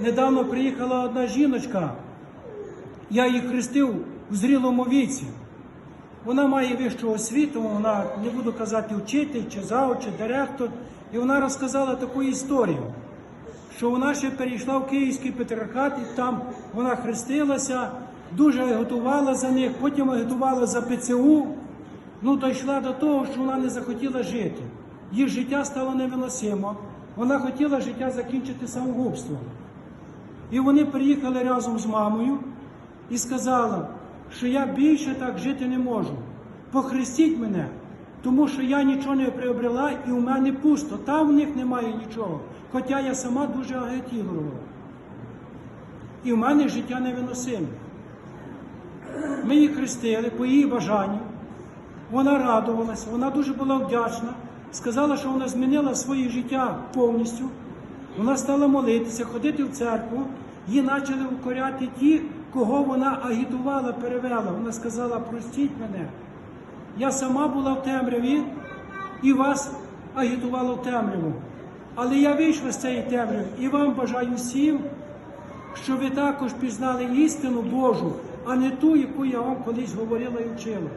недавно приїхала одна жіночка, я її хрестив у зрілому віці. Вона має вищу освіту, вона, не буду казати, вчитель, чи завуч, чи директор. І вона розказала таку історію, що вона ще перейшла в Київський патріархат, і там вона хрестилася, дуже агітувала за них, потім агітувала за ПЦУ. Ну, дійшла до того, що вона не захотіла жити. Їх життя стало невиносимо. Вона хотіла життя закінчити самогубством. І вони приїхали разом з мамою і сказали, що я більше так жити не можу. Похрестіть мене, тому що я нічого не приобрела і у мене пусто. Там в них немає нічого. Хоча я сама дуже агітувала. І в мене життя невиносиме. Ми її хрестили по її бажанню. Вона радувалася, вона дуже була вдячна. Сказала, що вона змінила своє життя повністю. Вона стала молитися, ходити в церкву. Її почали укоряти ті, кого вона агітувала, перевела. Вона сказала, простіть мене. Я сама була в темряві і вас агітувала в темряву. Але я вийшла з цієї темряви і вам бажаю всім, щоб ви також пізнали істину Божу, а не ту, яку я вам колись говорила і вчила.